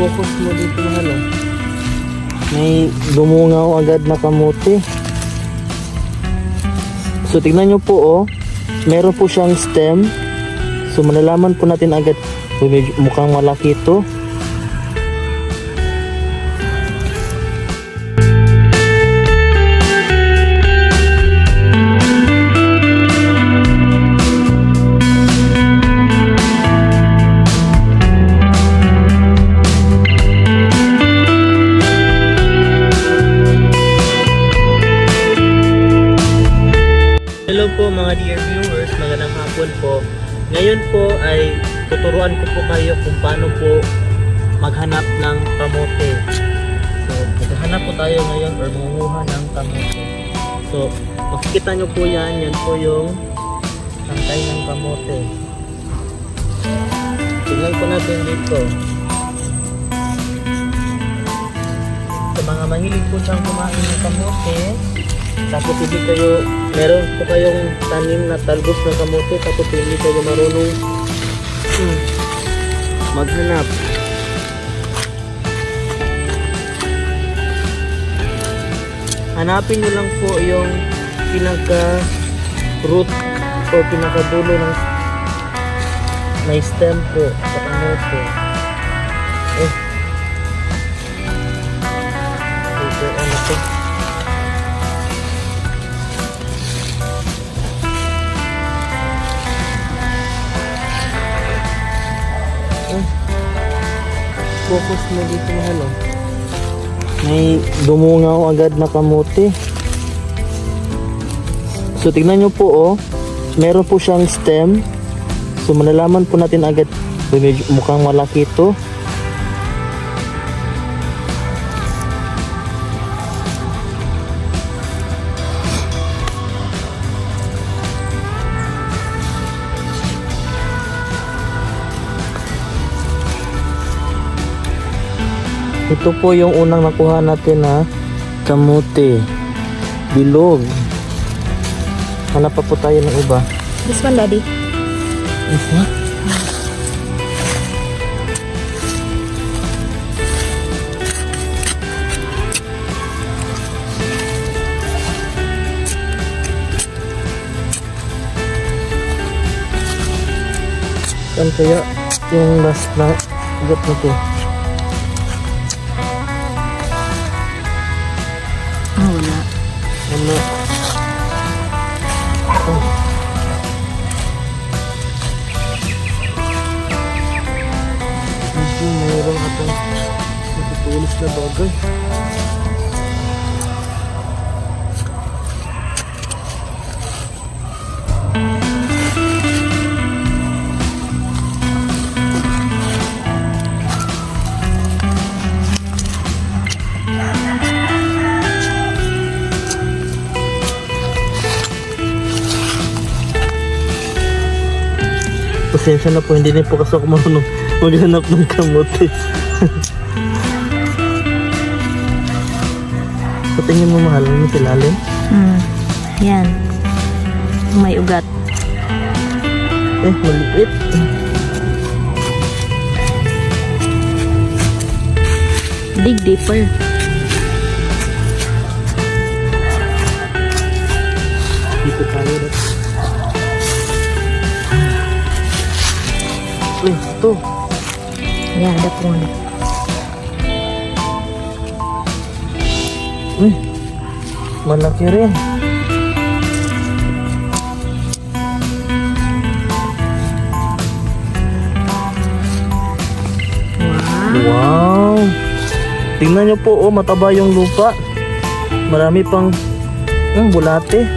Focus mo dito mahal oh. May dumungaw agad na kamote. So tignan nyo po oh. Meron po siyang stem. So malalaman po natin agad. Uy, mukhang malaki ito. Ngayon po ay tuturuan ko po kayo kung paano po maghanap ng kamote. So, maghanap po tayo ngayon or manguha ng kamote. So, makikita nyo po yan, yan po yung tangkay ng kamote. Tingnan po natin dito. Sa mga mahilig po siyang kumain ng kamote, tapos hindi kayo, meron po kayong tanim na talbos ng kamote, tapos hindi kayo marunong hmm, maghanap. Hanapin nyo lang po yung pinaka root o pinaka dulo ng may stem po sa kamote. Eh. Ito, ano to? Focus mo dito mahal oh. May dumungaw agad na kamote. So tignan nyo po oh. Meron po siyang stem. So malalaman po natin agad. Mukhang malaki ito. Ito po yung unang nakuha natin na kamote. Bilog. Hanap pa po tayo ng iba. This one, Daddy. Isa? Saan kaya yung last na ugat na to? Na bagay. Pasensya na po, hindi din po kasi ako marunong maghanap ng kamote. Sa tingin mo mahal, sa ilalim? Hmm. Yan. May ugat. Eh, maliit. Dig deeper. Dito tayo na. Uy, ito. Yeah, that one. Uy, malaki rin. Wow. Tingnan nyo po, oh, mataba yung lupa. Marami pang hmm, bulate.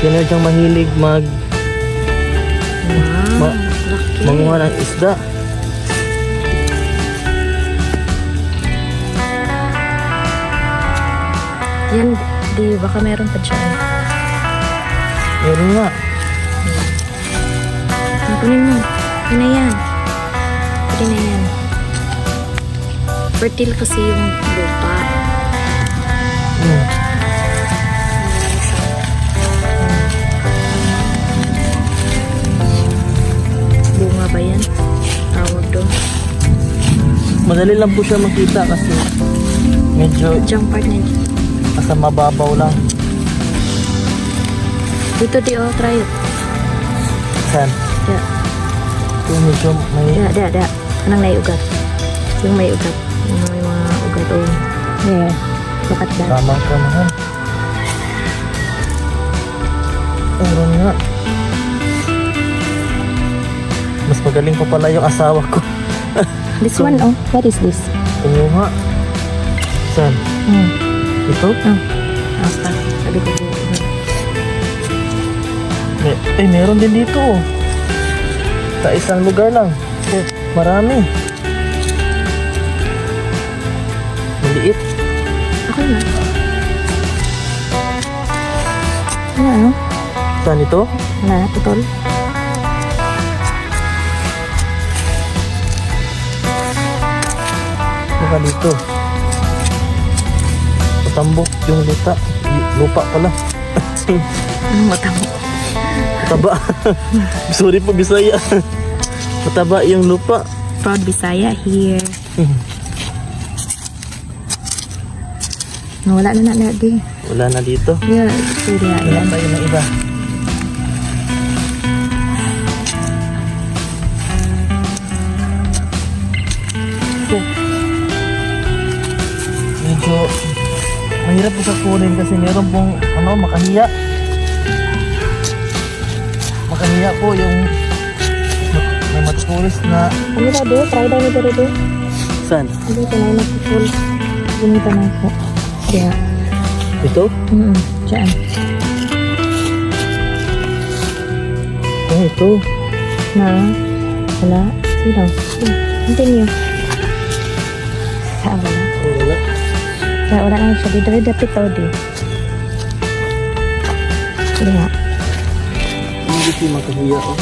Sino diyang mahilig mag Wow. Ma- manguha ng isda? Yan, di, baka meron pa dyan. Meron nga. Ang kunin mo. Yan na yan. Pwede na yan. Fertile kasi yung lupa. Hmm. Bunga ba yan? Tawag doon. madali lang po siya makita kasi medyo Diyan partner. Nasa mababaw lang. Dito di oh, try it. Saan? Da, Ito medyo may... da, da, da. Anong naiugat? Yung may ugat. Yung may mga ugat oh. Yeah. Look at that. Tamang ka mahal. Meron nga. Mas magaling pa pala yung asawa ko. This one oh. What is this? Oo nga. Saan? Hmm. Ko po. May, eh, meron din dito. Sa isang lugar lang. Eh, marami. Maliit. Okay na. Ano ano? Saan ito? Na, putol. Baka dito. Matambok yung luta. Lupa pala. Matamo? Mataba. Sorry po, Bisaya. Mataba yung lupa. Proud Bisaya here. Nawala na na lagi. Wala na dito. Yeah, sorry Wala yan. tayo ng iba. So, medyo mahirap po sa kunin kasi meron pong ano, makahiya. Makahiya po yung ma- may matulis na Ano daw do? Try daw nito do? saan? Ano ito na yung full. Ginita na ako. Kaya, Ito? mm Diyan. Oh, ito. Na, wala. Sino? Continue. Kaya wala na siya. Dito rin dapit o di. Hindi nga. Hindi siya makahiya. Oh.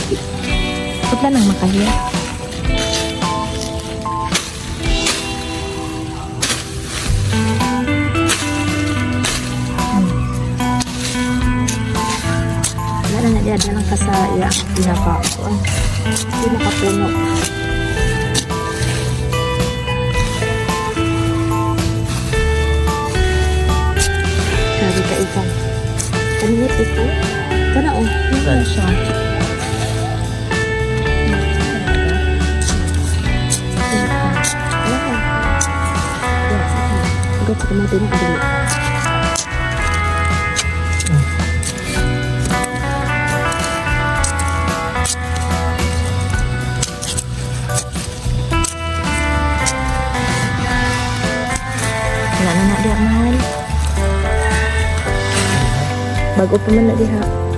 Wala nang makahiya. Wala na nga dyan lang ka sa iya. Pinaka, uh, pinakapuno. Ito. Kana oh. Ano Saan? na siya? Agad sa kamay din kadali. Wala Bago pa man na diha.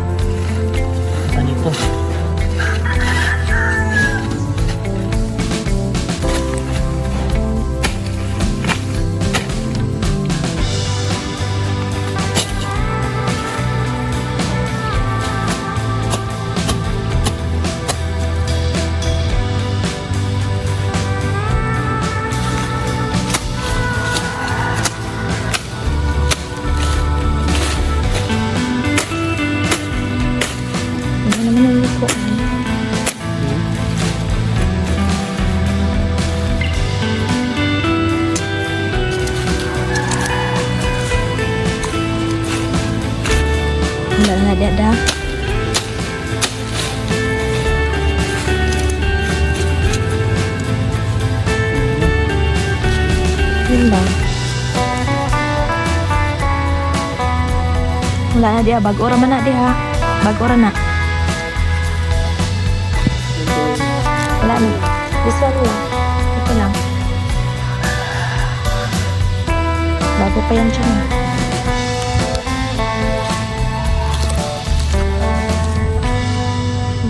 Ba? Wala na diha. Bago ra man na diha. Bago ra na. Wala na. This one lang. Ito lang. Bago pa yan siya.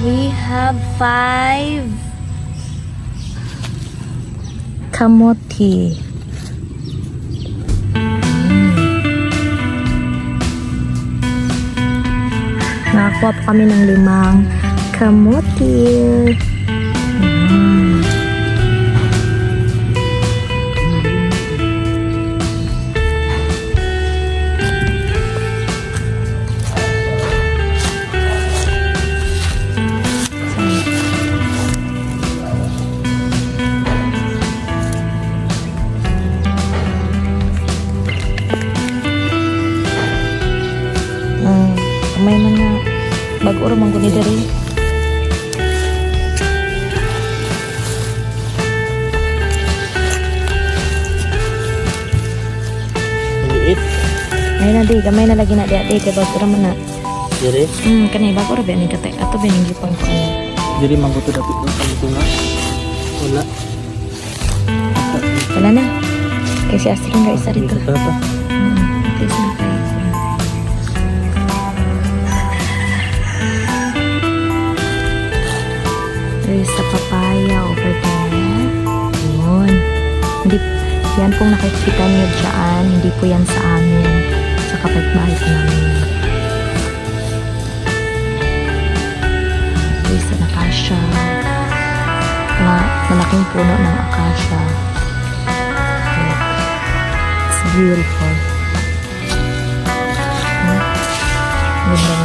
We have five kamote. Nakakuha po kami ng limang kamote. Bago ra man ko ni diri. Maliit. Ay na di, gamay na lagi na di ate kay bago ra man na. Diri. Hmm, kanay bago ra ba ni kate. Ato ba ning gipang ko. Diri man ko to dapit ng pangtunga. Wala. Wala na. Kay si Astrid nga isa rito. Dito powder sa papaya over there. Yun. Hindi, yan pong nakikita nyo dyan, hindi po yan sa amin, sa kapitbahay namin. So, isa na kasya. Mga malaking puno ng akasya. Look. It's beautiful. Hmm. Ganda